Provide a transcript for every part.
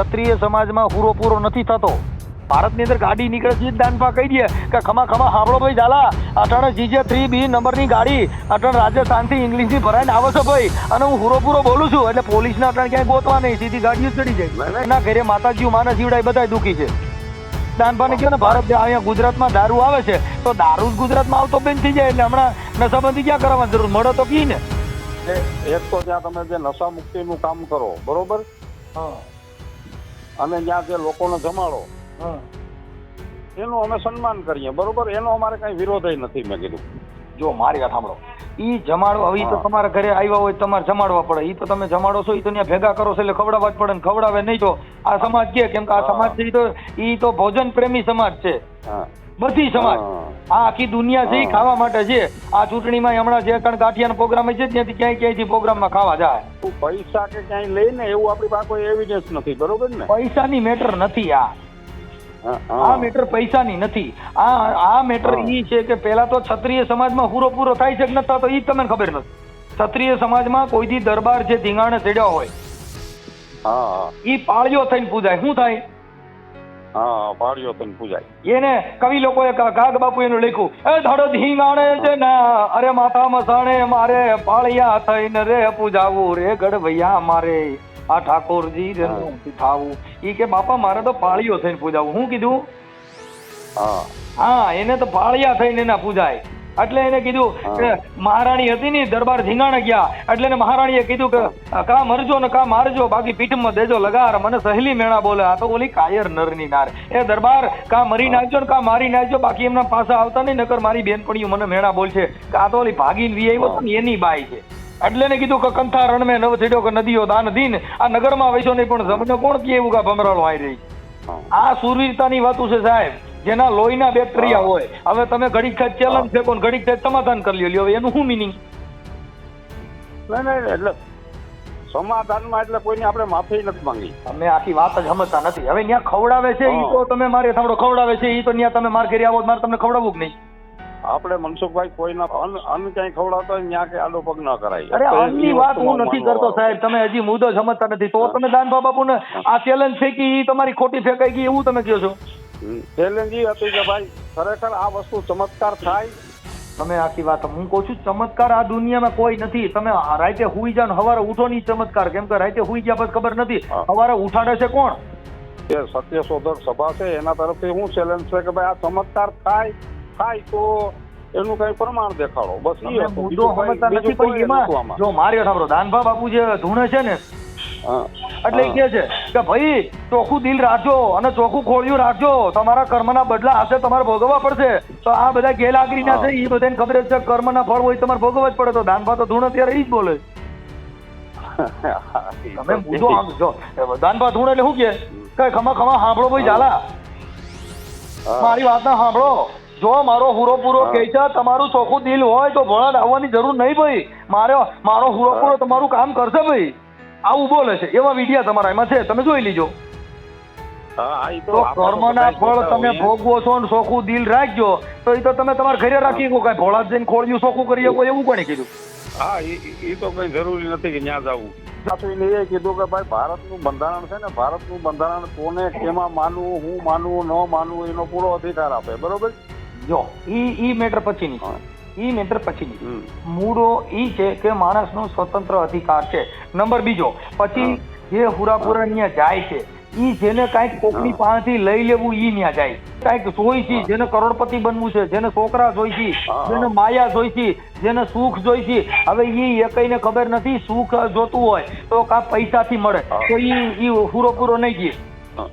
ક્ષત્રિય સમાજમાં પૂરો નથી થતો. ભારતની અંદર ગાડી નીકળે છે દાનપા કહી દે કે ખમા ખમા હાંભળો ભાઈ ઝાલા. અટાણે જીજે થ્રી બી નંબરની ગાડી. અટાણે રાજસ્થાનથી ઇંગ્લિશની ભરાઈને આવે છે ભાઈ. અને હું પૂરો પૂરો બોલું છું એટલે પોલીસને અટાણે ક્યાંય ગોતવા નહીં. સીધી ગાડીઓ ચડી જાય. એના ઘરે માતાજીઓ માના જીવડાય બધા દુઃખી છે. દાનપાને કહ્યું ને ભારત અહીંયા ગુજરાતમાં દારૂ આવે છે. તો દારૂ જ ગુજરાતમાં આવતો બેન થઈ જાય એટલે હમણાં નશાબંધી ક્યાં કરવાની જરૂર? મળે તો પી ને. એક તો ત્યાં તમે જે નશા મુક્તિનું કામ કરો બરોબર? અને ત્યાં જે લોકોને જમાડો એનું અમે સન્માન કરીએ બરોબર? એનો અમારે કઈ વિરોધ નથી મેં કીધું. જો મારી વાત સાંભળો. ઈ જમાડો હવે તો તમારા ઘરે આવ્યા હોય તમારે જમાડવા પડે. ઈ તો તમે જમાડો છો ઈ તો ત્યાં ભેગા કરો છો એટલે ખવડાવવા જ પડે ને ખવડાવે નહીં તો. આ સમાજ કે કેમ કે આ. સમાજ છે ઈ તો ઈ તો ભોજન પ્રેમી સમાજ છે. હા. બધી સમાજ. આ આખી દુનિયા છે ખાવા માટે છે. આ ચૂંટણીમાં હમણાં જે કણ ગાંઠિયાનો પ્રોગ્રામ છે ત્યાંથી ક્યાંય ક્યાંયથી પ્રોગ્રામમાં ખાવા જાય. પૈસા કે ક્યાંય લઈને એવું આપણી પાસે કોઈ એવિડન્સ નથી બરોબર ને? પૈસાની મેટર નથી આ. આ. મેટર પૈસાની નથી. આ આ મેટર. ઈ છે કે પેલા તો ક્ષત્રિય સમાજમાં પૂરો પૂરો થાય છે કે નતા તો ઈ તમને ખબર નથી. ક્ષત્રિય સમાજમાં કોઈ દી દરબાર જે ધીંગાણે ચડ્યો હોય ઈ પાળિયો થઈને પૂજાય. શું થાય? હા પાડ્યો તને પૂજાય. એને કવિ લોકોએ કા- બાપુ એનું લખ્યું એ ધડ ધીંગાણે છે ના અરે માથા મસાણે મારે પાળિયા થઈને રે પૂજાવું રે ગઢવૈયા મારે આ ઠાકોરજી થાવું ઈ કે બાપા મારે તો પાળિયો થઈને પૂજાવું. હું કીધું હા. હા એને તો પાળિયા થઈને ના પૂજાય. એટલે એને કીધું કે મહારાણી હતી ને દરબાર ધીંગાણે ગયા. એટલે એને મહારાણીએ કીધું કે કા મરજો ને કા મારજો બાકી પીઠમાં દેજો લગાર મને સહેલી મેણા બોલે. આ તો ઓલી કાયર નરની નાર. એ દરબાર કા મરી નાખજો ને કા મારી નાખજો બાકી એમના પાસે આવતા નહીં નકર મારી બેનપણીઓ મને મેણા બોલશે. કે આ તો ઓલી ભાગીને વી આવ્યો ને એની બાઈ છે. એટલે ને કીધું કે કંથા રણમે નવ થયો કે નદીઓ દાન દીન આ નગરમાં વૈસો નહીં પણ સમજો કોણ કે એવું કા ભમરાળો આવી રહી આ સુરવીરતાની વાતો છે સાહેબ. જેના લોહીના બેક્ટેરિયા હોય. હવે તમે ઘડીક થાય ચેલેન્જ ફેંકો ને ઘડીક થાય સમાધાન કરી લ્યો. હવે એનું શું મિનિંગ ના ના એટલે સમાધાનમાં એટલે કોઈની આપણે માફી નથી માંગી. તમે આખી વાત જ સમજતા નથી. હવે ત્યાં ખવડાવે છે એ તો તમે મારે સાંભળો ખવડાવે છે એ તો ત્યાં તમે માર ઘેરી આવો મારે તમને ખવડાવવું જ નહીં? આપણે મનસુખભાઈ કોઈના અન્ન અન્ન ક્યાંય ખવડાવતા હોય ત્યાં કે આડો પગ ન કરાય. અરે અન્નની વાત હું નથી કરતો સાહેબ. તમે હજી મુદ્દો સમજતા નથી. તો તમે દાનભા બાપુને આ ચેલેન્જ ફેંકી તમારી ખોટી ફેંકાઈ ગઈ એવું તમે કહો છો. ચેલેન્જ એ હતી કે ભાઈ ખરેખર આ વસ્તુ ચમત્કાર થાય. તમે આખી વાત હું કહું છું ચમત્કાર આ દુનિયામાં કોઈ નથી. તમે રાતે હુઈ જાઓ હવારે ઉઠો નહીં ચમત્કાર. કેમ કે રાતે હુઈ ગયા પછી ખબર નથી હવારે ઉઠાડે છે કોણ? એ સત્ય શોધક સભા છે એના તરફથી હું ચેલેન્જ છે કે ભાઈ આ ચમત્કાર થાય થાય તો એનું કઈ પ્રમાણ દેખાડો. બસ એ મુદ્દો સમજતા નથી પણ એમાં જો મારે સાંભળો દાનભા બાપુ જે ધૂણે છે ને. એટલે કે છે કે ભાઈ ચોખ્ખું દિલ રાખજો અને ચોખ્ખું ખોળિયું રાખજો. તમારા કર્મના બદલા હશે તમારે ભોગવવા પડશે. તો આ બધા હા. છે એ બધાને ખબર છે કર્મના ફળ હોય તમારે ભોગવવા જ પડે. તો દાનભા તો ધૂણ અત્યારે એ જ બોલે. તમે મુદ્દો આમ જો. દાનભા ધૂણ એટલે શું કે? કઈ ખમા ખમા સાંભળો ભાઈ ઝાલા. મારી વાત ના સાંભળો જો મારો હુરો પૂરો કે છે તમારું ચોખ્ખું દિલ હોય તો ભોળા લાવવાની જરૂર નહીં ભાઈ. મારે મારો હુરો પૂરો તમારું કામ કરશે ભાઈ. આવું બોલે છે. એવા વિડિયા તમારા એમાં છે. તમે જોઈ લીજો. તો કર્મના ફળ તમે ભોગવો છો ને સોખું દિલ રાખજો. તો એ તો તમે તમારા ઘરે રાખી શકો. કઈ ભોળા જઈને ખોળ્યું સોખું કરી શકો એવું કોને કીધું? હા ઈ ઈ તો કઈ જરૂરી નથી કે ત્યાં જવું. સાથે એ કીધું કે ભાઈ ભારતનું બંધારણ છે ને ભારતનું બંધારણ કોને કેમાં માનવું હું માનવું ન માનવું એનો પૂરો અધિકાર આપે. બરોબર? જો ઈ ઈ મેટર પછીની મેટર પછીની હમ. મૂળો ઈ છે કે માણસનો સ્વતંત્ર અધિકાર છે. નંબર બીજો પછી જે હુરાપુરા ત્યાં જાય છે ઈ જેને કાંઈક કોકની પાસેથી લઈ લેવું ઈ ત્યાં જાય. કાંઈક જોઈ છે જેને કરોડપતિ બનવું છે જેને છોકરા જોઈ છે જેને માયા જોઈ છે જેને સુખ જોઈ છે હવે ઈ એકઈને ખબર નથી સુખ જોતું હોય તો કા પૈસાથી મળે. તો ઈ ઈ હુરોપુરો નહીં ગયે.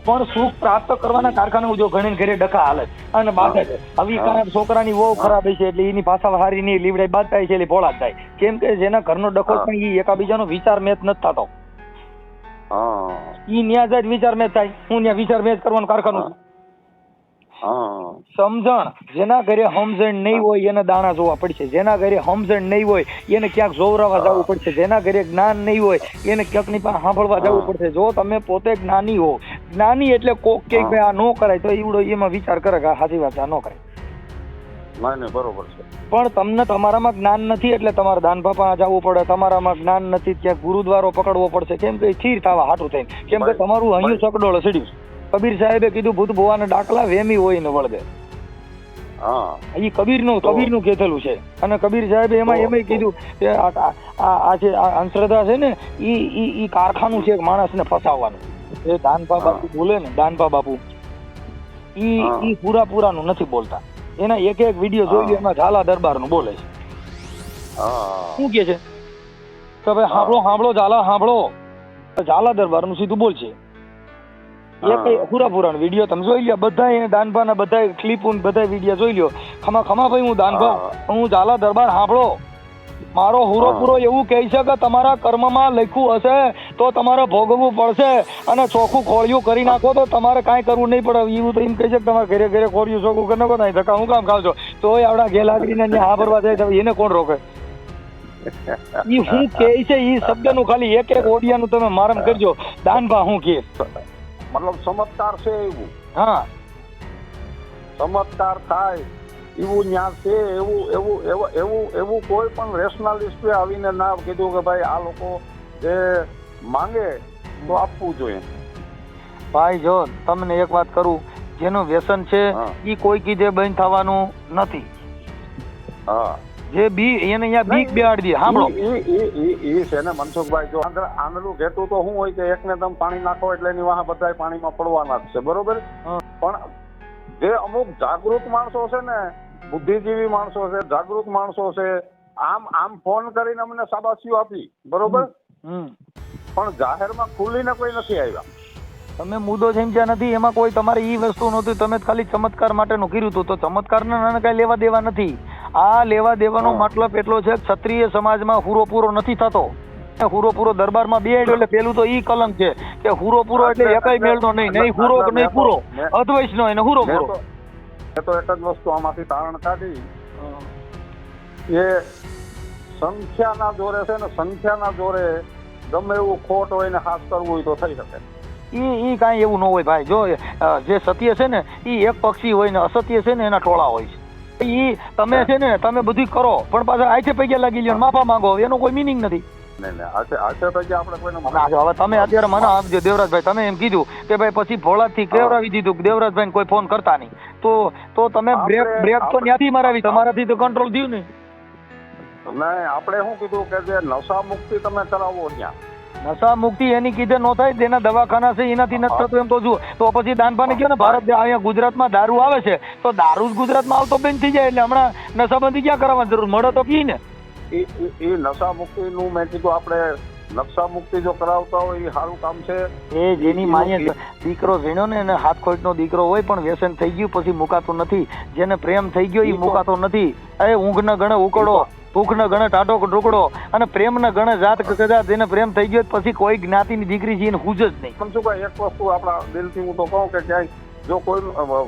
પણ સુખ પ્રાપ્ત કરવાના કારખાના જો ઘણી ઘરે ડખા હાલે અને બાકી છે હવે હા. છોકરાની વહુ ખરાબ છે એટલે એની ભાષા હારી નહીં લીવડાઈ બાદ થાય છે એટલે ભોળા જ થાય. કેમ કે જેના ઘરનો ડખો. પણ એ એકાબીજાનો વિચાર મેચ નથી થતો. એ ઈ ન્યા જાય વિચાર મેચ થાય. હું ન્યા વિચાર મેચ કરવાનું કારખાનું સમજણ. જેના ઘરે સમજણ નહીં હોય એને દાણા જોવા પડશે. જેના ઘરે સમજણ નહીં હોય એને ક્યાંક જોવરાવા જવું પડશે. જેના ઘરે જ્ઞાન નહીં હોય એને ક્યાંકની પાસે સાંભળવા જવું પડશે. જો તમે પોતે જ્ઞાની હો. જ્ઞાની એટલે કોક કે આ ન કરાય તો એવડો એમાં વિચાર કરે કે સાચી વાત આ ન કરાય. બરોબર છે. પણ તમને તમારામાં જ્ઞાન નથી એટલે તમારે દાન બાપા જવું પડે. તમારામાં જ્ઞાન નથી ત્યાં ગુરુદ્વારો પકડવો પડશે. કેમ કે સ્થિર થવા હાટું થઈને. કેમ કે તમારું અહીંયા ચકડોળ સડ્યું કબીર સાહેબે કીધું ભૂત ભુવાના ડાકલા વેમી હોય ને વળગે. હા. એ કબીરનું તો- કબીરનું કહેલું છે. અને કબીર સાહેબે એમાં એમ કીધું કે આ આ- આ આ જે આ અંધશ્રદ્ધા છે ને એ એ ઈ કારખાનું છે માણસને ફસાવવાનું. એ દાનપા બાપુ બોલે ને દાનપા બાપુ. ઈ એ ઈ પૂરા પૂરાનું નથી બોલતા. એના એક એક વીડિયો જોઈ એમાં ઝાલા દરબારનું બોલે છે. હા. શું કે છે? કે ભાઈ હાંભળો હાંભળો ઝાલા સાંભળો તો ઝાલા દરબારનું સીધું બોલશે. એ. કઈ પૂરા પૂરાનો વીડિયો તમે જોઈ લ્યો બધા એને દાનભાના બધા ક્લિપ બધા વીડિયો જોઈ લ્યો. ખમા ખમા ભાઈ હું દાનભા હું. ઝાલા દરબાર સાંભળો. મારો હુરો પૂરો એવું કહે છે કે તમારા કર્મમાં લખ્યું હશે તો તમારે ભોગવવું પડશે અને ચોખ્ખું ખોળિયું કરી નાખો તો તમારે કાંઈ કરવું નહીં પડે. એવું તો એમ કહે છે કે તમારે ઘરે ઘરે ખોળિયું ચોખ્ખું કરી નાખો નહીં ધક્કા હું કામ ખાવ છો તોય આપણા ગેલાગડીને ત્યાં હા ભરવા જાય તો એને કોણ રોકે? ઈ હું કહે છે ઈ શબ્દનું ખાલી એક એક ઓડિયાનું તમે મારમ કરજો. દાનભા હું કે મતલબ ચમત્કાર છે એવું. હા. ચમત્કાર થાય એવું ત્યાં છે એવું એવું એવું એવું એવું કોઈ પણ રેશનાલિસ્ટે આવીને ના કીધું કે ભાઈ આ લોકો જે માંગે તો આપવું જોઈએ. ભાઈ જો તમને એક વાત કરું જેનું વ્યસન છે એ કોઈ કીધે બંધ થવાનું નથી. હા. જે બી એને અહીંયા બીક બેહાડી દે સાંભળો. એ ઈ છે ને મનસુખભાઈ જો આંધળ- આંધળું ઘેટું તો શું હોય કે એકને તમે પાણી નાખો એટલે એની વાહ બધા પાણીમાં પડવાના જ છે બરોબર? પણ જે અમુક જાગૃત માણસો છે ને બુદ્ધિજીવી માણસો છે જાગૃત માણસો છે આમ આમ ફોન કરીને અમને શાબાશીઓ આપી બરોબર? પણ જાહેરમાં ખુલીને કોઈ નથી આવ્યા. તમે મુદ્દો સમજ્યા નથી એમાં કોઈ તમારે ઈ વસ્તુ નહોતી તમે ખાલી ચમત્કાર માટેનું કર્યું હતું તો ચમત્કારને કઈ લેવા દેવા નથી. આ લેવા દેવાનો મતલબ એટલો છે ક્ષત્રિય સમાજમાં હુરો પૂરો નથી થતો. એ હુરો પૂરો દરબારમાં બે એટલે પેલું તો ઈ કલંક છે કે પૂરો એટલે એકાઈ મેળનો નહીં. નહીં હુરો નહીં પૂરો. અદ્વૈતનો એને હુરો પૂરો એ તો એક જ વસ્તુ આમાંથી તારણ કાઢી. એ સંખ્યાના જોરે છે ને સંખ્યાના જોરે ગમે એવું ખોટ હોય ને હાથ કરવું હોય તો થઈ શકે. ઈ ઈ કાંઈ એવું ન હોય ભાઈ. જો જે સત્ય છે ને ઈ એક પક્ષી હોય ને અસત્ય છે ને એના ટોળા હોય છે. ઈ તમે છે ને તમે બધું કરો પણ પાછા આઈથે પૈકી લાગી લ્યો માફા માંગો એનો કોઈ મિનિંગ નથી. હવે તમે અત્યારે મને આપજો દેવરાજભાઈ તમે એમ કીધું કે ભાઈ પછી ભોળાથી કેવડાવી દીધું કે દેવરાજભાઈ કોઈ ફોન કરતા નહીં. તો તો તમે બ્રેક બ્રેક તો ત્યાંથી મારાવી તમારાથી તો કંટ્રોલ થયું ને આપણે શું કીધું કે જે નશા મુક્તિ તમે કરાવો ત્યાં નશા મુક્તિ એની કીધે નો થાય તેના દવાખાના છે એનાથી નથી થતું એમ તો જુઓ. તો પછી દાનપાને કહો ને ભારત અહીંયા ગુજરાતમાં દારૂ આવે છે. તો દારૂ જ ગુજરાતમાં આવતો બંધ થઈ જાય એટલે હમણાં નશાબંધી ક્યાં કરવાની જરૂર? મળે તો પી ને એ એ- નશા મુક્તિનું મેં કીધું આપણે નશા મુક્તિ જો કરાવતા હોય એ સારું કામ છે. એ જેની માન્ય દીકરો ઝીણો ને એને હાથ ખોટનો દીકરો હોય પણ વ્યસન થઈ ગયું પછી મુકાતો નથી. જેને પ્રેમ થઈ ગયો એ મુકાતો નથી. એ ન ગણે ઉકળો. ભૂખને ગણે ટાટો ટુકડો અને પ્રેમનો ગણે જાત કદાચ જેને પ્રેમ થઈ ગયો પછી કોઈ જ્ઞાતિની દીકરી છે એને હુજ જ નહીં. મનસુખભાઈ એક વસ્તુ આપણા દિલથી હું તો કહું કે ક્યાંય જો કોઈ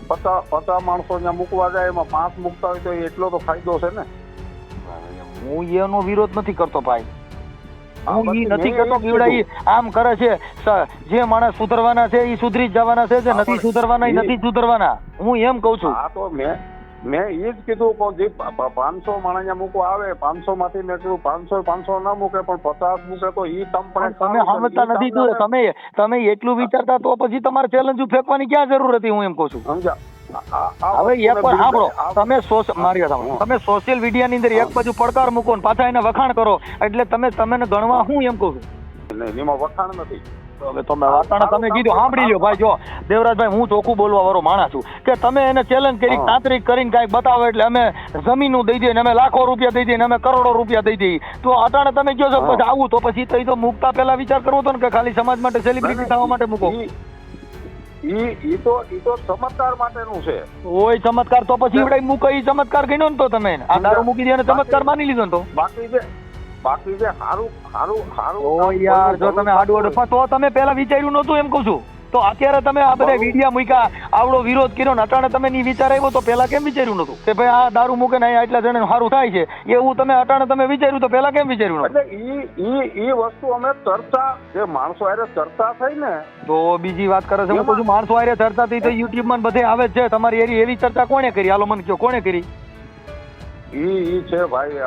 પચાસ પચાસ માણસો ત્યાં મૂકવા જાય એમાં પાંચ મૂકતા હોય તો એટલો તો ફાયદો છે ને? હું એનો વિરોધ નથી કરતો ભાઈ. હા, ઈ નથી કરતો કે ઈ આમ કરે છે જે માણસ સુધરવાના છે એ સુધરી જવાના છે જે નથી સુધરવાના એ નથી સુધરવાના. હું એમ કઉ છું. હા તો મેં મેં એ જ કીધું પણ જે પાંચસો માણસ મૂકવા આવે પાંચસો માંથી મેં કીધું પાંચસો પાંચસો ના મૂકે પણ પચાસ મૂકે તો ઈ તમ પણ તમે સમજતા નથી તું તમે તમે એટલું વિચારતા તો પછી તમારે ચેલેન્જ ફેંકવાની ક્યાં જરૂર હતી હું એમ કહું છું. આ હવે એક પણ સાંભળો તમે મારી વાત તમે સોશિયલ મીડિયાની અંદર એક બાજુ પડકાર મૂકો ને પાછા એને વખાણ કરો એટલે તમે તમે ગણવા હું એમ કહું છું. એમાં વખાણ નથી. હવે તમે વાતાણ તમે કીધું સાંભળી લ્યો ભાઈ જો દેવરાજભાઈ હું ચોખ્ખું બોલવા વાળો માણસ છું. કે તમે એને ચેલેન્જ કરી તાંત્રિક કરીને કાંઈક બતાવો એટલે અમે જમીનું દઈ દઈએ ને અમે લાખો રૂપિયા દઈ દઈએ ને અમે કરોડો રૂપિયા દઈ દઈએ. તો અટાણે તમે કહો છો પછી આવું તો પછી તો તો મૂકતા પહેલા વિચાર કરવો હતો ને કે ખાલી સમાજ માટે સેલિબ્રિટી થવા માટે મૂકો. ઈ- તો ઈ તો ચમત્કાર માટેનું છે. ઓય ચમત્કાર તો પછી મૂકો ઈ ચમત્કાર ગણ્યો ને તો તમે આ દારૂ મૂકી દે અને ચમત્કાર માની લીધો ને તો. બાકી બાકી જે સારું સારું સારું ઓ યાર જો તમે આડું આડું તો તમે પહેલા વિચાર્યું નહોતું એમ કહું છું. તો અત્યારે તમે આ બધા વિડિયા મૂક્યા આવડો વિરોધ કર્યો ને અટાણે તમે ની વિચાર આવ્યો તો પહેલા કેમ વિચાર્યું નહોતું? કે ભાઈ આ દારૂ મૂકે ને એટલા જણે સારું થાય છે એવું તમે અટાણે તમે વિચાર્યું તો પહેલા કેમ વિચાર્યું એટલે ઈ ઈ ઈ વસ્તુ અમે ચર્ચા જે માણસો આરે ચર્ચા થઈ ને તો બીજી વાત કરે છે હું કહું છું માણસો આરે ચર્ચા થઈ તો યુટ્યુબમાં બધે આવે છે તમારી એરી એવી ચર્ચા કોણે કરી? હાલો મને કયો કોણે કરી? ઈ ઈ છે ભાઈ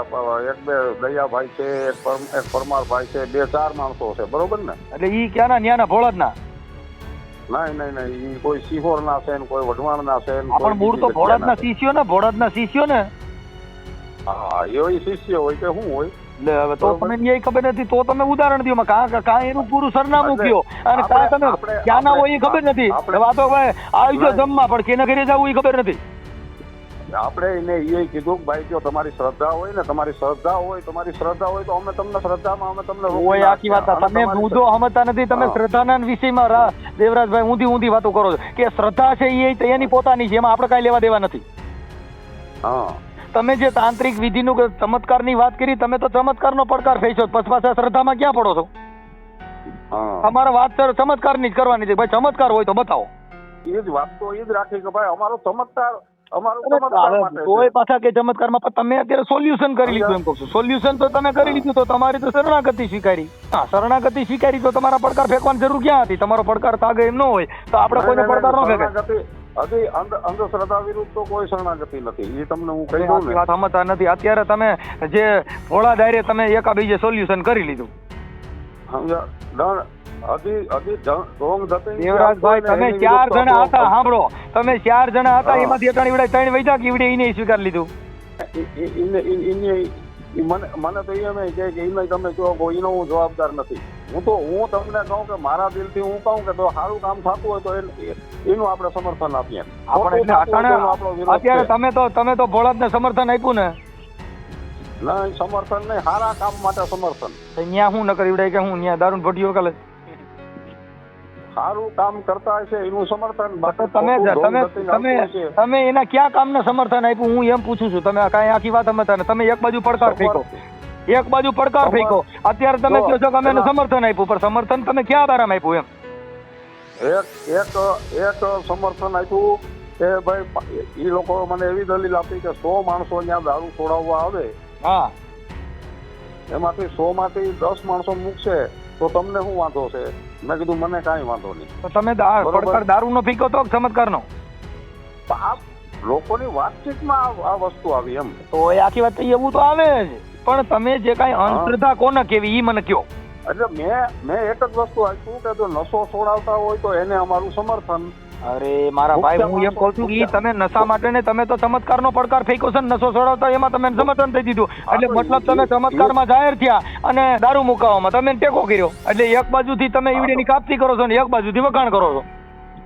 એક બે દયાભાઈ છે એક પરમ- એક પરમારભાઈ છે બે ચાર માણસો છે બરોબર ને? એટલે ઈ ક્યાંના ન્યાના? ભોળાદના નહીં નહીં નહીં ઈ કોઈ સિહોર ના છે ને કોઈ વઢવાણ ના છે ને પણ મૂળ તો બીજી ભોળાદના શિષ્યો ને ભોળાદના શિષ્યો ને? હા એવી શિષ્ય હોય કે શું હોય. એટલે હવે તો તમને તમે ન્યાય ખબર નથી તો તમે ઉદાહરણ દો કાં કાં એનું પૂરું સરનામું કયો? અને કાં તમે ક્યાંના હોય એ ખબર નથી. વાતો હવે આ તો ભાઈ આવજો નહીં. જમવા પણ કેના ઘરે જવું એ ખબર નથી. આપણે એને એ કીધું કે ભાઈ જો તમારી શ્રદ્ધા હોય ને તમારી શ્રદ્ધા હોય તમારી શ્રદ્ધા હોય તો અમે તમને શ્રદ્ધામાં અમે તમને હોય આખી વાત તમે તમારી સમજતા નથી તમે શ્રદ્ધાના વિષયમાં દેવરાજભાઈ ઊંધી ઊંધી વાતો કરો છો. કે શ્રદ્ધા છે એ એની પોતાની છે એમાં આપણે કાંઈ લેવા દેવા નથી. હા. તમે જે તાંત્રિક વિધિનું ચમત્કારની વાત કરી તમે તો ચમત્કારનો પડકાર ફેંચો પછી પાછા શ્રદ્ધામાં ક્યાં પડો છો? અમારે વાત સર ચમત્કારની જ કરવાની છે. ભાઈ ચમત્કાર હોય તો બતાવો. એ જ વાત તો એ જ રાખી કે ભાઈ અમારો ચમત્કાર તોય પાછા કે ચમત્કારમાં પણ તમે અત્યારે સોલ્યુશન કરી લીધું એમ કહું છું. સોલ્યુશન તો તમે કરી લીધું તો તમારી તો શરણાગતિ સ્વીકારી. હા શરણાગતિ સ્વીકારી તો તમારા પડકાર ફેંકવાની જરૂર ક્યાં હતી? તમારો પડકાર તાગે એમ ન હોય તો આપણે કોઈને પડકાર ન ફેંકાય. હજી અંધશ્રદ્ધા વિરુદ્ધ તો કોઈ શરણાગતિ નથી. એ તમને હું કહી દઉં વાત સમજતા નથી. અત્યારે તમે જે ભોળા ડાયરે તમે એકાબીજે સોલ્યુશન કરી લીધું. સમજ્યા? દેવરાજભાઈ તમે ચાર જણા હતા સાંભળો. તમે ચાર જણા હતા એમાંથી અટાણી વડે ત્રણ વૈધા કે ઈવડે ઈને સ્વીકાર લીધું? મને મને તો એમ કે એને તમે કહો એનો હું જવાબદાર નથી. હું તો હું તમને કહું કે મારા દિલથી હું કહું કે તો સારું કામ થતું હોય તો એનું આપણે સમર્થન આપીએ. એનો અત્યારે તમે તો તમે તો ભોળાદને સમર્થન આપ્યું ને? ના સમર્થન નહીં સારા કામ માટે સમર્થન. ત્યાં હું ન કરી કે હું ત્યાં દારૂ ભટ્ટીઓ કાલે? સારું કામ કરતા હશે એનું સમર્થન. તમે તમે તમે તમે એના ક્યાં કામને સમર્થન આપ્યું? હું એમ પૂછું છું. તમે કાંઈ આખી વાત સમજતા નથી તમે એક બાજુ પડકાર ફેંકો. એક બાજુ પડકાર ફેંકો. અત્યારે તમે કહો છો કે અમે એને સમર્થન આપ્યું પણ સમર્થન તમે ક્યાં બારામાં આપ્યું એમ? એક એક એક સમર્થન આપ્યું કે ભાઈ એ લોકો મને એવી દલીલ આપી કે સો માણસો અહીંયા દારૂ છોડાવવા આવે. હા. એમાંથી સો માંથી દસ માણસો મૂકશે. તો તમને શું વાંધો છે? મેં કીધું મને કાંઈ વાંધો નહીં. તો તમે પડકાર દારૂનો ફીકો તો ચમત્કારનો આ લોકોની વાતચીતમાં આ- વસ્તુ આવી એમ. તો એ આખી વાત એવું તો આવે જ. પણ તમે જે કાંઈ. અંધશ્રદ્ધા કોને કેવી એ મને કયો. એટલે મેં મેં એક જ વસ્તુ આપ્યું કે જો નશો છોડાવતા હોય તો એને અમારું સમર્થન. અરે મારા ભાઈ હું એમ કહું છું કે તમે નશા માટે ને તમે તો ચમત્કારનો પડકાર ફેંક્યો છે નશો છોડાવતા એમાં તમે સમર્થન થઈ દીધું. એટલે મતલબ તમે ચમત્કારમાં જાહેર થયા અને દારૂ મુકાવામાં તમે ટેકો કર્યો. એટલે એક બાજુથી તમે હા, તો- ઈવડીની કાપતી કરો છો ને એક બાજુથી વખાણ કરો છો.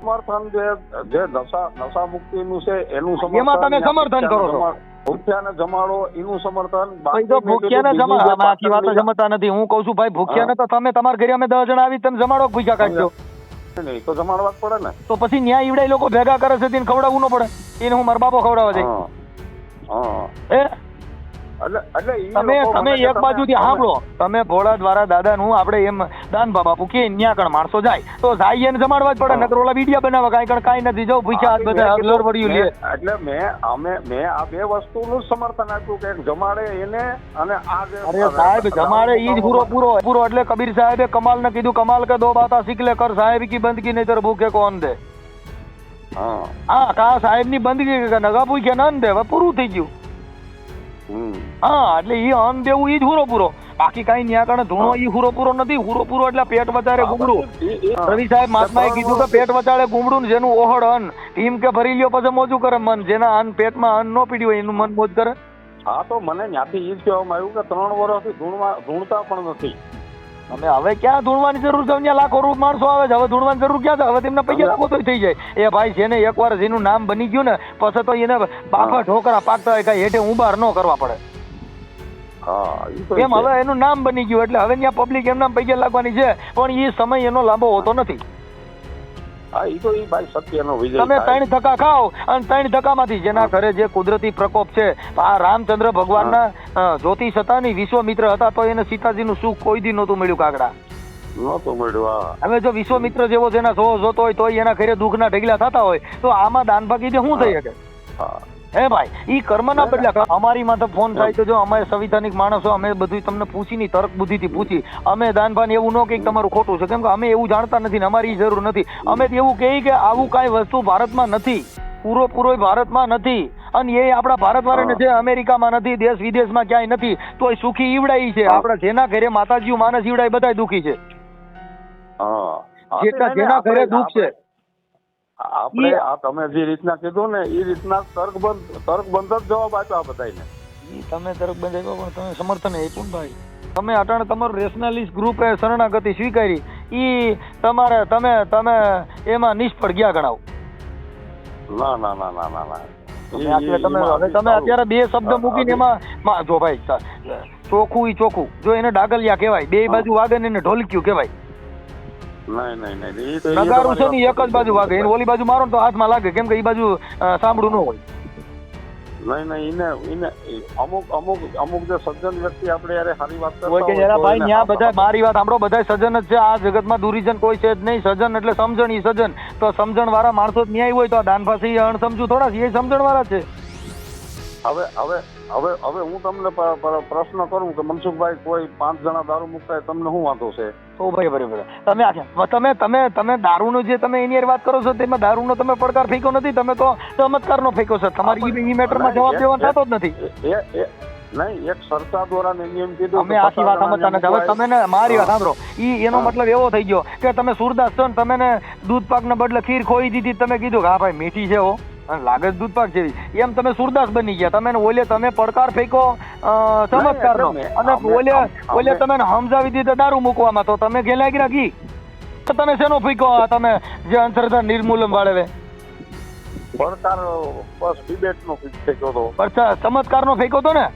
સમર્થન જે જે નશા નશા મુક્તિનું છે એનું સમર્થન એમાં તમે સમર્થન કરો છો. ભૂખ્યાને જમાડો એનું સમર્થન ભાઈ તો ભૂખ્યાને કીધું જમા બીજી જે આમાં આખી વાત જમતા નથી. હું કહું છું ભાઈ ભૂખ્યાને તો તમે તમારા ઘરે અમે દસ જણા આવી તમે જમાડો ભૂખ્યા કાઢજો. નહીં, તો જમાડવા જ પડે ને. તો પછી ન્યાય ઈવડાઈ લોકો ભેગા કરે છે તેને ખવડાવવું ન પડે. એને હું મારા બાપો ખવડાવવા જાય હા. એ તમે તમે એક બાજુથી સાંભળો. તમે ભોળા દ્વારા દાદાનું આપણે એમ દાન બાપુ કે ત્યાં કણ માણસો જાય. તો જાય એને જમાડવા જ પડે. નકર ઓલા વિડીયા બનાવવા કાંઈ કણ કાંઈ નથી. જવું ભૂખ્યા હાથ બધા મેં પડ્યું લે એટલે મેં અમે મેં આ બે વસ્તુનું સમર્થન આપ્યું કે જમાડે એને અને આ જે અરે સાહેબ જમાડે ઈ જ પૂરો પૂરો પૂરો. એટલે કબીર સાહેબે કમાલ ને કીધું. કમાલ કે દો બાતા શીખલે કર સાહેબ કી બંદગી નહીં તર ભૂખે કોણ દે? હા. કા સાહેબની બંદગી નગા ભૂખ્યા ના દે? પૂરું થઈ ગયું. હા એટલે એ અન્ન દેવું એ જ હુરો પૂરો બાકી કઈ ન્યા કારણે ધૂણો એ હુરો પૂરો નથી. હુરો પૂરો એટલે પેટ વધારે ગુમડું. રવિ સાહેબ મહાત્માએ કીધું કે પેટ વધારે ગુમડું ને જેનું ઓહળ અન્ન. ટીમ કે ભરી લ્યો પછી મોજું કરે મન. જેના અન્ન પેટમાં અન્ન નો પીડ્યું હોય એનું મન મોજ કરે. હા તો મને ત્યાંથી એ જ કહેવામાં આવ્યું કે ત્રણ વર્ષથી ધૂણવા ધૂણતા પણ નથી. અમે હવે ક્યાં ધૂણવાની જરૂર છે? અહીંયા લાખો રૂપ માણસો આવે છે. હવે ધૂણવાની જરૂર ક્યાં છે? હવે તેમને પૈસા લાખો તો થઈ જાય. એ ભાઈ જેને એકવાર જેનું નામ બની ગયું ને પછી તો એને બાફા ઠોકરા પાકતા હોય કાંઈ હેઠે ઉભાર ન કરવા પડે. એમ હવે એનું નામ બની ગયું એટલે હવે ત્યાં પબ્લિક એમના પૈસા લાગવાની છે. પણ એ સમય એનો લાંબો હોતો નથી. હા ઈ તો ઈ ભાઈ સત્યનો વિજય તમે ત્રણ ધક્કા ખાઓ અને ત્રણ ધક્કામાંથી જેના ઘરે જે કુદરતી પ્રકોપ છે આ રામચંદ્ર ભગવાનના જ્યોતિષ હતા ને વિશ્વમિત્ર હતા તો એને સીતાજીનું સુખ કોઈ દી નહોતું મળ્યું કાગડા નહોતું મળ્યું હવે જો વિશ્વમિત્ર જેવો જેના સો જોતો હોય તો એના ઘરે દુઃખના ઢગલા થતા હોય તો આમાં દાન ભાગીથી શું થઈ શકે? હા. હે ભાઈ ઈ કર્મના બદલે અમારી માથે ફોન થાય તો જો અમે સંવિધાનિક માણસો અમે બધું તમને પૂછી નહીં તર્ક બુદ્ધિથી પૂછી. અમે દાનભાન એવું ન કે તમારું ખોટું છે. કેમ કે અમે એવું જાણતા નથી ને અમારી જરૂર નથી. અમે એવું કહીએ કે આવું કાંઈ વસ્તુ ભારતમાં નથી. પૂરો પૂરો ભારતમાં નથી. અને એ આપણા ભારત વાળાને. છે અમેરિકામાં નથી દેશ વિદેશમાં ક્યાંય નથી. તોય સુખી ઈવડાઈ છે. આપણા જેના ઘરે માતાજી માનસ ઈવડાય બધા દુખી છે. જેના ઘરે દુઃખ છે. આપણે આ તમે જે રીતના કીધું ને એ રીતના તર્કબંધ તર્કબંધ જ જવાબ આપ્યા બધાને ઈ તમે તર્કબંધ આપ્યો પણ તમે સમર્થન આપ્યું ને ભાઈ. તમે અટાણે તમારું રેશનાલિસ્ટ ગ્રુપે શરણાગતિ સ્વીકારી. ઈ તમારે તમે તમે એમાં નિષ્ફળ ગયા ગણાવ ના ના ના ના ના ના. તમે હવે તમે અત્યારે બે શબ્દ મૂકીને એમાં જો ભાઈ ચોખ્ખું ઈ ચોખ્ખું. જો એને ડાગલિયા કહેવાય બે બાજુ વાગે ને એને ઢોલક્યું કહેવાય. નગારું છે ને એક જ બાજુ વાગે. એને ઓલી બાજુ મારો ને તો હાથમાં લાગે કેમ કે એ બાજુ સાંભળું ન હોય. નહીં નહીં એને અમુક અમુક અમુક જે સજ્જન વ્યક્તિ આપણે યારે સારી વાત કરતા હોય કે યાર ભાઈ ન્યા બધા મારી વાત સાંભળો બધા સજ્જન જ છે. આ જગતમાં દુરીજન કોઈ છે જ નહીં. સજ્જન એટલે સમજણ ઈ સજ્જન. તો સમજણ વાળા માણસો ન્યાય હોય તો આ દાનભાસી અણસમજુ થોડા છે એ સમજણ વાળા છે. હવે હવે હવે હવે હું તમને પ્રશ્ન કરું કે મનસુખભાઈ કોઈ પાંચ જણા દારૂ મુકતા તમને શું વાંધો છે? તો ભાઈ બરાબર તમે તમે તમે તમે દારૂનો જે તમે એની વાત કરો છો તેમાં દારૂનો તમે પડકાર ફેંકો નથી? તમે તો ચમત્કારનો ફેંકો છો. તમારી ઈ- મેટરમાં જવાબ દેવાનો થતો જ નથી. એ એ- એ નહીં એક સરકાર દ્વારા નિયમ કીધું અમે આખી વાત સમજતા નથી. હવે તમે ને મારી વાત સાંભળો. ઈ એનો મતલબ એવો થઈ ગયો કે તમે સુરદાસ છો ને તમે ને દૂધ પાક બદલે ખીર ખોઈ દીધી. તમે કીધું કે હા ભાઈ મીઠી છે હો. લાગે દૂધ પાક જેવી. એમ તમે સુરદાસ બની ગયા. તમે ઓલે તમે પડકાર ફેંકો ચમત્કાર નો અને ઓલે ઓલે તમે સમજાવી દીધા દારૂ મૂકવામાં તો તમે કે ગીરા ઘી તો તમે શેનો ફેંકો આ તમે જે અંધશ્રદ્ધા નિર્મૂલન વાળે પડકાર બસ ડિબેટ નો ફિક્સ તો. ગયો હતો પણ ચમત્કારનો ફેંકો તો ને?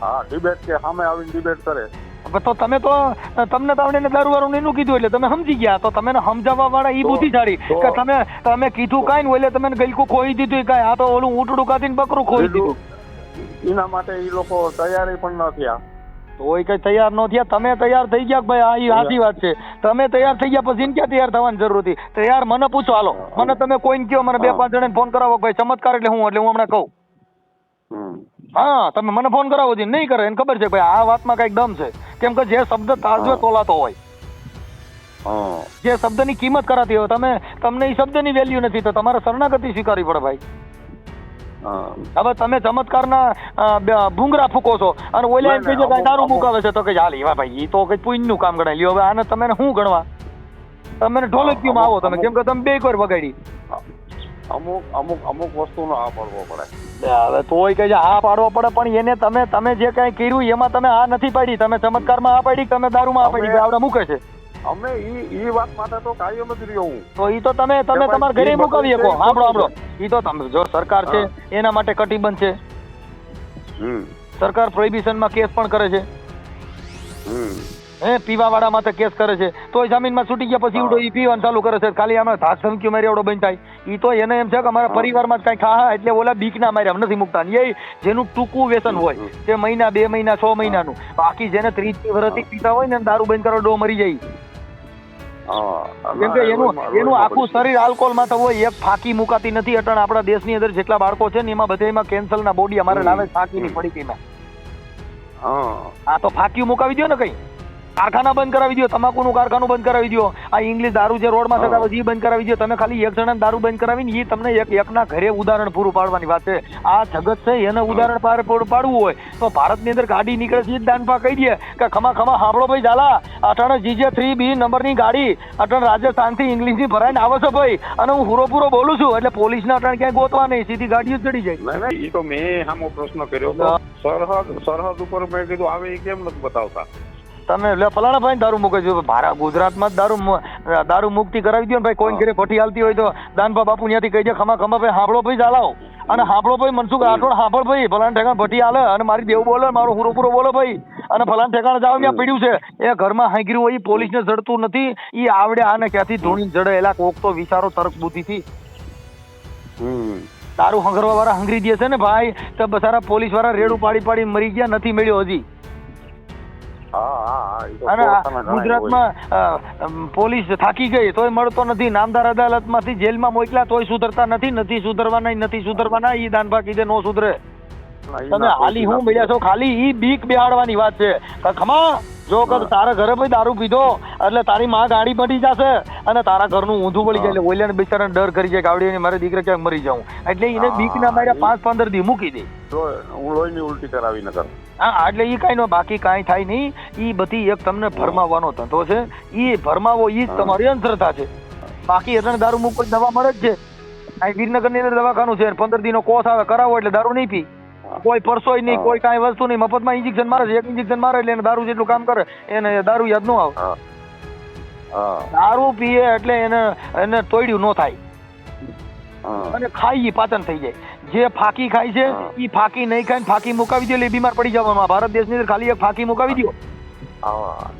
હા ડિબેટ કે સામે આવીને ડિબેટ કરે. તો તમે તો તમને તો આવડે દારૂ વાળું એનું કીધું એટલે તમે સમજી ગયા. તો તમે સમજાવવા વાળા એ બુદ્ધિશાળી કે તમે તમે કીધું કાંઈ ને એટલે તમે ગલકું ખોઈ દીધું કાંઈ આ તો ઓલું ઊંટડું કાઢીને બકરું ખોઈ દીધું. એના માટે એ લોકો તૈયારી પણ ન થયા. તોય કઈ તૈયાર ન થયા? તમે તૈયાર થઈ ગયા ભાઈ આ સાચી વાત છે. તમે તૈયાર થઈ ગયા પછી ક્યાં તૈયાર થવાની જરૂર હતી? તૈયાર મને પૂછો હાલો. મને તમે કોઈને કયો મને બે. પાંચ જણાને ફોન કરાવો ભાઈ ચમત્કાર એટલે હું એટલે હું હમણાં કહું. હમ. હા તમે મને ફોન કરાવો છો નહીં કરે એને ખબર છે ભાઈ આ વાતમાં કંઈક દમ છે. કેમ કે જે શબ્દ તાજવે તોલાતો હોય. જે શબ્દની કિંમત કરાતી હોય તમે તમને એ શબ્દની વેલ્યુ નથી તો તમારે શરણાગતિ સ્વીકારવી પડે ભાઈ. હા. હવે તમે ચમત્કારના ભૂંગરા ફૂકો છો અને ઓલા એમ કહીજો કઈ દારૂ મુકાવે છે તો કે હાલ એવા ભાઈ એ તો કઈ પુણ્યનું કામ ગણાય. લ્યો હવે આને તમે શું ગણવા? તમે ઢોલકીમાં આવો તમે કેમ કે તમે બે વાર વગાડી. અમુક અમુક અમુક વસ્તુનો આ પાડવો પડે. હવે તોય કહે છે હા પાડવો પડે પણ એને તમે તમે જે કાંઈ કર્યું એમાં તમે આ નથી પાડી. તમે ચમત્કારમાં આ પાડી તમે દારૂમાં આ પાડી. આવડે મૂકે છે. અમે ઈ ઈ વાત માટે તો કાયમ જ રહ્યો હું. તો ઈ તો તમે તમે તમારા ઘરે મુકાવી શકો. સાંભળો સાંભળો ઈ તો તમે જો સરકાર છે એના માટે કટિબંધ છે. સરકાર પ્રોહિબિશનમાં કેસ પણ કરે છે. હમ. હે પીવા વાળા માટે કેસ કરે છે. તોય જમીનમાં છૂટી ગયા પછી. ઉડો એ પીવાનું ચાલુ કરે છે. ખાલી આમાં ધાક ધમકી મારી એવડો બંધ થાય. એ તો એને એમ છે કે અમારા પરિવારમાં જ કાંઈ ખા એટલે ઓલા બીક ના માર્યા નથી મૂકતા. એ જેનું ટૂંકું વ્યસન હોય તે મહિના બે મહિના છ મહિનાનું. બાકી જેને ત્રીસ વર્ષથી પીતા હોય ને દારૂ બંધ કરો ડો મરી જાય. કેમ કે એનું એનું આખું શરીર આલ્કોહોલમાં હોય એક ફાકી મુકાતી નથી અટણ આપણા દેશની અંદર જેટલા બાળકો છે ને એમાં બધામાં કેન્સર ના બોડી અમારે. લાવે ફાંકીની પડીકીમાં. હા. આ તો ફાકી મુકાવી દો ને કઈ. કારખાના બંધ કરાવી દો તમાકુનું કારખાનું બંધ કરાવી દો આ ઇંગ્લિશ દારૂ જે રોડમાં થતા એ બંધ કરાવી દો તમે ખાલી એક જણા દારૂ બંધ કરાવીને એ તમને એક એકના ઘરે ઉદાહરણ પૂરું પાડવાની વાત છે. આ જગત છે એને ઉદાહરણ પાર પૂરું પાડવું હોય. તો ભારતની અંદર ગાડી નીકળે છે એ દાનપા કહી દે કે ખમા ખમા હાંભળો ભાઈ ઝાલા. અટાણે જીજે થ્રી બી નંબરની ગાડી. અટાણે રાજસ્થાનથી ઇંગ્લિશની ભરાઈને આવે છે ભાઈ. અને હું પૂરો પૂરો બોલું છું એટલે પોલીસને અટાણે ક્યાંય ગોતવા નહીં. સીધી ગાડીઓ જ ચડી જાય. નહીં તો મેં સામો પ્રશ્ન કર્યો. સરહદ સરહદ ઉપર મેં કીધું આવે એ કેમ નથી બતાવતા? તમે લે ફલાણા ભાઈ દારૂ મૂકે છે ભારત ગુજરાતમાં જ દારૂ દારૂ મુક્તિ કરાવી દો ને ભાઈ કોઈ. ઘરે ભઠ્ઠી હાલતી હોય તો દાનભા બાપુ ત્યાંથી કહી દે ખમા ખમા ભાઈ હાંભળો ભાઈ ચાલાવો અને હાંભળો ભાઈ મનસુખ રાઠોડ હાંભળ ભાઈ ફલાણા ઠેકાણ ભઠ્ઠી હાલે અને મારી દેવ બોલે મારો હુરો પૂરો બોલો ભાઈ. અને ફલાણા ઠેકાણે જાવ ત્યાં પીડ્યું છે. એ ઘરમાં હાંકર્યું હોય ઈ પોલીસને જડતું નથી. ઈ આવડે આને ક્યાંથી ધૂણી જડે એલા કોક તો વિચારો તર્ક બુદ્ધિથી. દારૂ હંગરવા વાળા હંગરી દે છે ને ભાઈ તો બસારા પોલીસવાળા રેડું પાડી પાડી મરી ગયા નથી મળ્યો હજી. અને. ગુજરાતમાં પોલીસ થાકી ગઈ તોય મળતો નથી. નામદાર અદાલતમાંથી જેલમાં મોકલ્યા તોય સુધરતા નથી. નથી સુધરવાના નથી સુધરવાના ઈ ભાગી દે નો સુધરે. તમે હાલી હું મળ્યા છો? ખાલી ઈ બીક બેહાડવાની વાત છે. ખમા! જો કદાચ તારા ઘરે ભાઈ દારૂ પીધો એટલે તારી માં ગાડી મટી જશે અને તારા ઘરનું ઊંધું પડી જાય એટલે ઓલિયાને બિચારાને ડર કરી જાય કે આવડી મારે દીકરા ક્યાંક મરી જાઉં. એટલે એને બીક ના માર્યા પાંચ પંદર દી મૂકી દે. ઉલોઈની ઉલટી કરાવી નકર. હા એટલે એ કાંઈ નો બાકી કાંઈ થાય નહીં. એ બધી એક તમને ભરમાવવાનો ધંધો છે. એ ભરમાવો એ જ તમારી અંધશ્રદ્ધા છે. બાકી એટલે દારૂ મૂકવા દવા મળે જ છે. અહીં વીરનગરની અંદર દવાખાનું છે પંદર દિનો કોર્સ આવે કરાવો એટલે દારૂ નહીં પી. કોઈ પરસોય નહીં કોઈ કાંઈ વસ્તુ નહીં. મફતમાં ઇન્જેક્શન મારે એક ઇન્જેક્શન મારે એટલે એને દારૂ જેટલું કામ કરે એને દારૂ યાદ ન આવે. દારૂ પીએ એટલે એને એને તોડ્યું ન થાય. અને ખાઈ પાચન થઈ જાય. જે ફાકી ખાય છે એ ઈ ફાકી નહીં ખાય ફાકી મુકાવી દે એટલે બીમાર પડી જવાનું. ભારત દેશની અંદર ખાલી એક ફાકી મુકાવી દો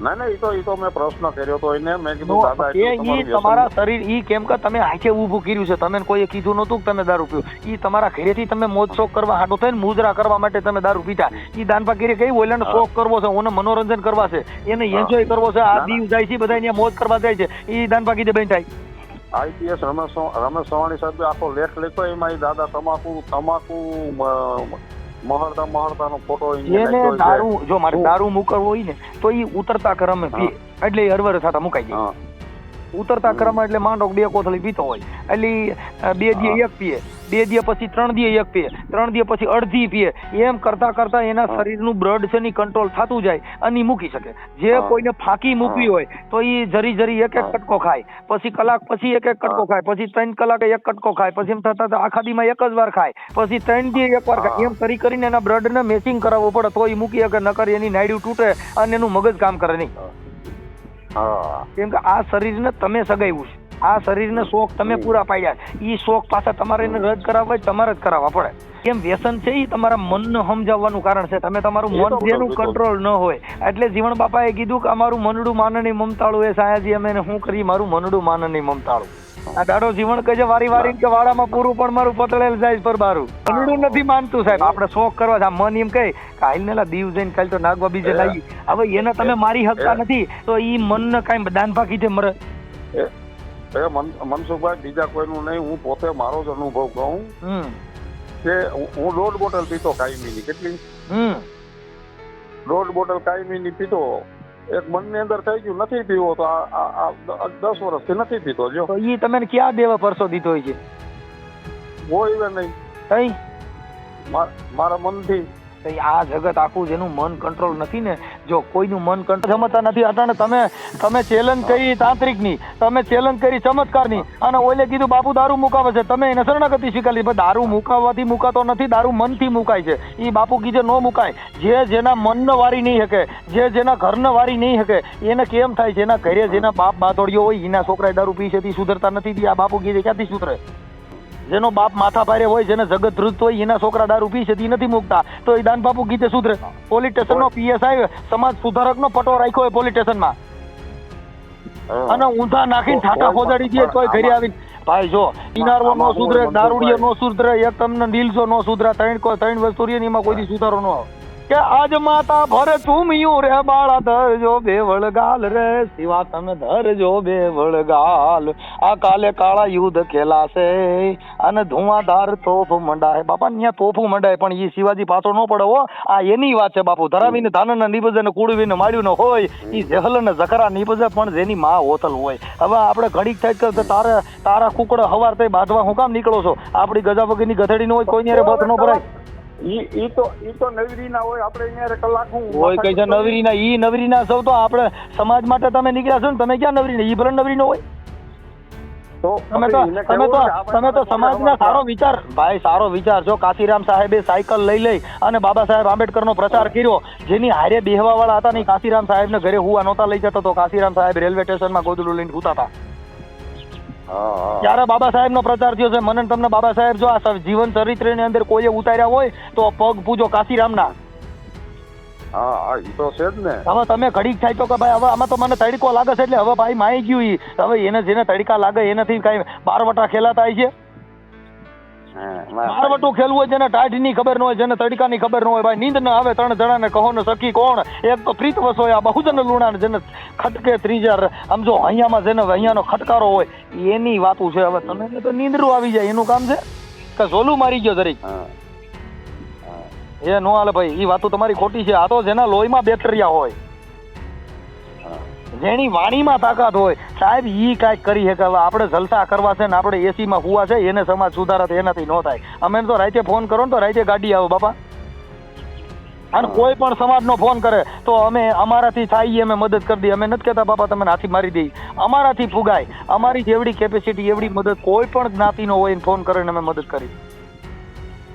ના ના એ તો એ તો મેં પ્રશ્ન કર્યો તો એને. મેં કીધું દાદા એ તમારા શરીર ઈ કેમ કે તમે આંખે ઊભું કર્યું છે. તમે કોઈએ કીધું નતું કે તમે દારૂ પીઓ. ઈ તમારા ઘરેથી તમે મોજ શોખ કરવા હાડો થઈને મુજરા કરવા માટે તમે દારૂ પીતા. ઈ દાનપા કરી કઈ ઓલાને. શોખ કરવો છે? ઓને મનોરંજન કરવા છે. એને એન્જોય કરવો છે. આ. દીવ જાય છે બધા અહીંયા મોજ કરવા જાય છે. ઈ દાનપા કીધે બેન થાય. આઈપીએસ રમેશ રમેશ સવાણી સાહેબ આખો લેખ લખ્યો. એમાં દાદા તમાકુ તમાકુ મહળતા મહળતાનો ફોટો ઈ એને દારૂ જો મારે દારૂ મુકરવો હોય ને તો એ ઉતરતા ક્રમે એટલે હરવર થતા મુકાઈ જાય. ઉતરતા ક્રમમાં એટલે માંડો બે કોથળી પીતો હોય. એટલે બે દી એક પીએ. બે દી પછી ત્રણ દી એક પીએ. ત્રણ દી પછી અડધી પીએ. એમ કરતા કરતા એના શરીરનું બ્લડ છે ની કંટ્રોલ થતું જાય અને મૂકી શકે. જે કોઈને ફાંકી મૂકવી હોય તો એ જરી જરી એક એક કટકો ખાય. પછી કલાક પછી એક એક કટકો ખાય. પછી ત્રણ કલાકે એક કટકો ખાય. પછી એમ થતા આખા દીમાં એક જ વાર ખાય. પછી ત્રણ દી એક વાર ખાય. એમ કરી કરીને એના બ્લડને મેચિંગ કરાવવું પડે. તો એ મૂકી શકે. નકર એની નાયડું તૂટે અને એનું મગજ કામ કરે નહીં. કેમ કે આ શરીરને તમે સગાવ્યું છે. આ શરીરને શોખ તમે પૂરા પાડ્યા ઈ શોખ પાછા તમારે એને રદ કરાવવા તમારે જ કરાવવા પડે. કેમ વ્યસન છે ઈ તમારા મનને સમજાવવાનું કારણ છે. તમે તમારું મન જેનું કંટ્રોલ ન હોય. એટલે જીવણ બાપાએ કીધું કે અમારું મનડું માનની મમતાળું એ સાયાજી અમે શું કરી મારું મનડું માનની મમતાળું. આ દાડો જીવણ કહે છે વારી વારી કે વાડામાં પૂરું પણ મારું પતળેલ જાય પર બારું. અનડું નથી માનતું સાહેબ. આપણે શોખ કરવા છે. મન એમ કહે કે હાલ ને દીવ જઈને કાલ તો નાગવા બીજે લાવી હવે એને તમે મારી શકતા નથી તો ઈ મનને કાંઈ દાન ભાગી મરે. એ. મન- મનસુખભાઈ બીજા કોઈનું નહીં. હું પોતે મારો જ અનુભવ કહું કે હું- દોઢ બોટલ પીતો કાયમીની. કેટલી? હમ. દોઢ બોટલ કાયમીની પીતો. એક મનની અંદર થઈ ગયું નથી પીવો તો આ દસ વર્ષથી નથી પીતો જો. તો ઈ તમે ક્યાં દેવા પરસો દીધો હોય છે? હોય નહીં. કઈ? મારા મનથી આ જગત આખું જેનું મન કંટ્રોલ નથી ને, જો કોઈનું મન કંટ્રોલ સમજતા નથી, અટાણે તમે તમે ચેલેન્જ કરી તાંત્રિકની, તમે ચેલેન્જ કરી ચમત્કારની, અને ઓલે કીધું બાપુ દારૂ મુકાવે છે, તમે એને શરણાગતિ શીખેલી પણ દારૂ મુકાવવાથી મુકાતો નથી, દારૂ મનથી મુકાય છે. એ બાપુ કીધે નો મુકાય. જે જેના મનને વારી નહીં શકે, જે જેના ઘરને વારી નહીં શકે, એને કેમ થાય જેના ઘરે જેના બાપ બાતોડિયો હોય, એના છોકરાએ દારૂ પી છે, તે સુધરતા નથી આ બાપુ કીધે ક્યાંથી સુધરે? જેનો બાપ માથા ભારે હોય જેને જગત ધૃત હોય એના છોકરા દારૂ પી છે નથી મૂકતા. તો એ દાન બાપુ ગીતે સુધરે. પોલીસ સ્ટેશન નો પીએસઆઈ સમાજ સુધારક નો પટો રાખ્યો હોય પોલીસ સ્ટેશનમાં અને ઊંધા નાખીને ઠાકા ઠાટા દે તોય ઘરે આવીને. ભાઈ જો ઇનારવો નો સુધરે દારૂડિયો નો સુધરે એક તમને નીલસો નો સુધરા ત્રણ ત્રણ વસ્તુ એમાં કોઈ સુધારો ન આવે. કે આજ માતા ભરે ચૂમિયું રે બાળા ધરજો બે વળગાલ રે. શિવા તમે ધરજો બે વળગાલ આ કાલે કાળા યુદ્ધ ખેલાશે અને ધુઆધાર તોફ મંડાય. બાપા ત્યાં તોફું મંડાય, પણ એ શિવાજી પાછો ન પડે હો. આ એની વાત છે બાપુ. ધરાવીને ધાનના નિબજે ને કુડવીને માળ્યું ન હોય, ઈ જેહલ ને જકરા નીપજે પણ જેની માં હોતલ હોય. હવે આપણે ઘડીક થાય કે તારે, તારા કુકડો હવાર થઈ બાંધવા હું કામ નીકળો છો? આપણી ગજા વગરની ગધેડી નો હોય કોઈ અરે બત ન ભરાય. ઈ તો ઈ તો નવરી ના હોય આપણે અહીંયા કલાક હું હોય કઈ છે નવરીના ઈ નવરીના સૌ તો આપણે સમાજ માટે તમે નીકળ્યા છો ને તમે ક્યાં નવરીના? ઈ ભલે નવરીનો હોય. તમે તો તમે તો તમે તો સમાજના સારો વિચાર ભાઈ સારો વિચાર. જો કાશીરામ સાહેબે સાયકલ લઈ લઈ અને બાબા સાહેબ આંબેડકરનો પ્રચાર કર્યો જેની હારે બેહવા વાળા હતા ને કાશીરામ કાશીરામ સાહેબને ઘરે હુવા નહોતા લઈ જતો તો કાશીરામ સાહેબ રેલવે સ્ટેશનમાં ગોદડું લઈને હુતા હતા. ત્યારે બાબા સાહેબ નો પ્રચાર થયો છે. મને તમને બાબા સાહેબ જો આ જીવન ચરિત્રની અંદર કોઈએ ઉતાર્યા હોય તો પગ પૂજો કાશીરામ ના હા તો છે જ ને. હવે તમે ઘડીક થાય તો કે ભાઈ હવે આમાં તો મને તડકો લાગે છે એટલે હવે ભાઈ માઈ ગયું હવે એને જેને તડકા લાગે એનાથી કઈ બારવટા ખેલાતા હોય છે હા, ના, બારવટું ખેલવું હોય જેને ટાઢની ખબર ન હોય જેને તડકાની ખબર ન હોય ભાઈ નીંદ ન આવે ત્રણ જણાને કહો ને સખી કોણ? એક તો પ્રીત વસ આ બહુજન લુણા ને જેને ખટકે ત્રીજા આમ જો અહીંયામાં જેને અહીંયાનો ખટકારો હોય એની વાતું છે. હવે તમે તો નીંદરું આવી જાય એનું કામ છે? કે ઝોલું મારી ગયો જરીક. એ નો હાલે ભાઈ એ વાતો તમારી ખોટી છે. આ તો જેના લોહીમાં બેક્ટેરિયા હોય. જેની વાણીમાં તાકાત હોય, સાહેબ, ઈ કાંઈક કરી શકે. હવે આપણે જલસા કરવા છે ને આપણે એસીમાં હુવા છે, એને સમાજ સુધારા તો એનાથી ન થાય. અમે તો રાતે ફોન કરો ને તો રાતે ગાડી આવે, બાપા. અને કોઈ પણ સમાજનો ફોન કરે, તો અમે અમારાથી થાય અમે મદદ કરી દઈએ. અમે નથી કહેતા, બાપા, તમે હાથી મારી દઈ. અમારાથી ફુગાય. અમારી જેવડી કેપેસિટી એવડી મદદ કોઈ પણ જ્ઞાતિનો હોય ફોન કરીને અમે મદદ કરી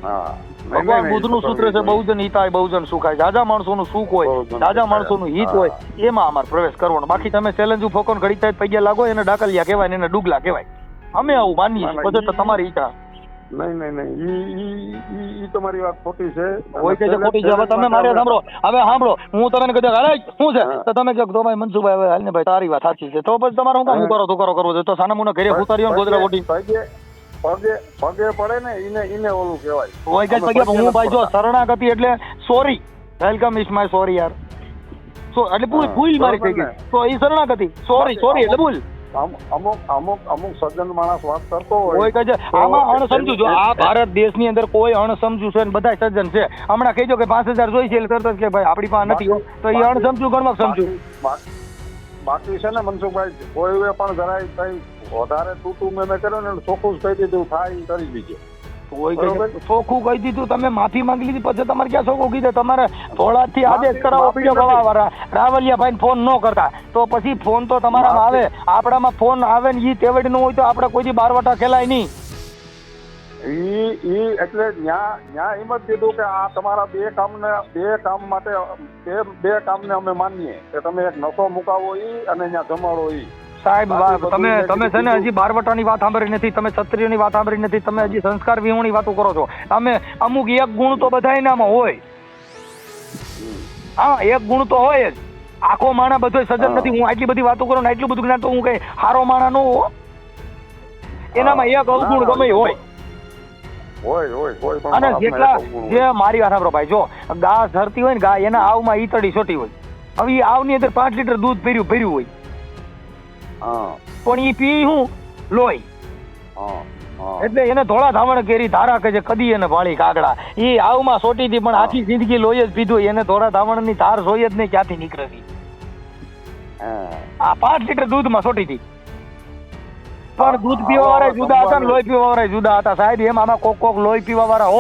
હા. ભગવાન બુદ્ધનું સૂત્ર છે બહુજન હિતાય બહુજન સુખાય જાજા માણસોનું સુખ હોય જાજા માણસો નું હિત હોય એમાં અમારે પ્રવેશ કરવાનો. બાકી તમે ચેલેન્જ ફોકો ને ઘડી થાય પૈયા લાગો એને ડાકલિયા કહેવાય એને ડુગલા કહેવાય. અમે આવું માનીએ છીએ. તો તમારી ઈચ્છા. નહીં નહીં નહીં. ઈ ઈ તમારી વાત ખોટી છે. હોય કે ખોટી છે? હવે તમે મારે સાંભળો. હવે સાંભળો. હું તમને દઉં અરે શું છે? તો તમે કહો તો ભાઈ મનસુભાઈ હવે હાલ ને ભાઈ તારી વાત સાચી છે. તો પછી તમારે હું કામ કરો તો કરો કરવો છે? તો સાના મુના ઘરે ઉતાર્યો ને ગોદરા ઓટી પગે પગે પડે ને ઈને ઈને ઓલું કહેવાય. કે પગે હું ભાઈ જો શરણાગતિ એટલે sorry welcome is my sorry યાર. સો એટલે ભૂલ ભૂલ મારી થઈ ગઈ? તો એ શરણાગતિ. સોરી સોરી એટલે ભૂલ. અમુક અમુક અમુક સજ્જન માણસ વાત કરતો હોય. હોય છે આમાં અણ અણસમજુ જો આ ભારત દેશની અંદર કોઈ અણસમજુ છે ને બધા સજ્જન છે. હમણાં કહેજો કે પાંચ હજાર જોઈ છે એટલે તરત કે ભાઈ આપણી પાસે નથી. તો એ અણસમજુ ગણવા સમજુ. બાકી છે ને મનસુખભાઈ કોઈ પણ જરાય કઈ વધારે તૂટું મેં કર્યું ને ચોખ્ખું કહી દીધું થાય કરી. છે, ચોખ્ખું કહી દીધું તમે માફી માંગી લીધી પછી તમારે ક્યાં ચોખ્ખું કીધું? તમારે થોડાથી આદેશ કરાવો માફી પીડો નથી. વાળા રાવલિયા ભાઈ ફોન ન કરતા. તો પછી ફોન તો તમારામાં આવે. આપણામાં ફોન આવે ને ઈ તેવડનું હોય તો આપણે કોઈ બાર વટા ખેલાય નહીં. ઈ ઈ એટલે ન્યા ન્યા એમ જ કીધું કે આ તમારા બે કામને બે કામ માટે બે બે કામને અમે માનીએ. કે તમે એક નશો મુકાવો ઈ અને ત્યાં જમાડો ઈ. સાહેબ તમે તમે છે ને. હજી બારવટાની વાત સાંભળી નથી તમે ક્ષત્રિયોની વાત સાંભળી નથી તમે હજી સંસ્કાર વિહોણી વાતો કરો છો. અમે અમુક એક ગુણ તો બધા એનામાં હોય. હા એક ગુણ તો હોય જ. આખો માણા બધો સજન નથી. હું આટલી બધી વાતો કરું ને આટલું બધું જ્ઞાન તો હું કઈ હારો માણા નો હો. એનામાં એક અવગુણ ગમે હોય. અને જેટલા જે મારી વાત સાંભળો ભાઈ જો ગા ધરતી હોય ને ગા એના આવમાં ઈતડી છોટી હોય. હવે એ આવની અંદર પાંચ લીટર દૂધ ભર્યું ભર્યું હોય. પણ ઈ પી હું લોહી એટલે એને ધોળા ધામણ કેરી ધારા કે છે કદી એને ભાળી કાગડા. એ આવમાં સોટી હતી પણ આખી જિંદગી લોહી જ પીધું. એને ધોળા ધામણની ધાર જોઈ જ નહીં ક્યાંથી નીકળેલી. આ પાંચ લીટર દૂધમાં સોટી હતી પણ દૂધ પીવા વાળા જુદા હતા ને લોહી પીવા વાળા જુદા હતા. સાહેબ એમ આમાં કોક કોક લોહી પીવા વાળા હોય.